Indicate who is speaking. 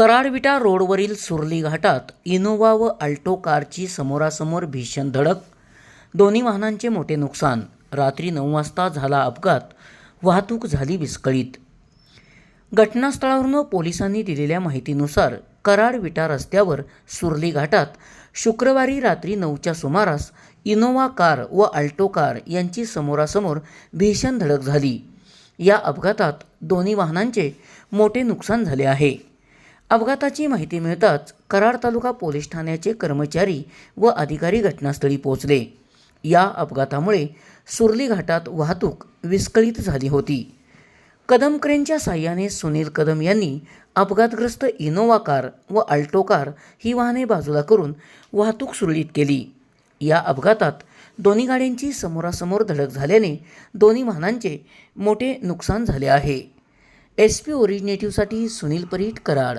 Speaker 1: कराडविटा रोडवरील सुरली घाटात इनोवा व अल्टो कारची समोरासमोर भीषण धडक दोन्ही वाहनांचे मोठे नुकसान रात्री नऊ वाजता झाला अपघात वाहतूक झाली विस्कळीत. घटनास्थळावरून पोलिसांनी दिलेल्या माहितीनुसार कराड विटा रस्त्यावर सुरली घाटात शुक्रवारी रात्री नऊच्या सुमारास इनोवा कार व अल्टो कार यांची समोरासमोर भीषण धडक झाली. या अपघातात दोन्ही वाहनांचे मोठे नुकसान झाले आहे. अपघाताची माहिती मिळताच कराड तालुका पोलीस ठाण्याचे कर्मचारी व अधिकारी घटनास्थळी पोहोचले. या अपघातामुळे सुरली घाटात वाहतूक विस्कळीत झाली होती. कदम क्रेनच्या साह्याने सुनील कदम यांनी अपघातग्रस्त इनोवा कार व अल्टो कार ही वाहने बाजूला करून वाहतूक सुरळीत केली. या अपघातात दोन्ही गाड्यांची समोरासमोर धडक झाल्याने दोन्ही वाहनांचे मोठे नुकसान झाले आहे. एस पी ओरिजिनेटिव्हसाठी सुनील परीट कराड.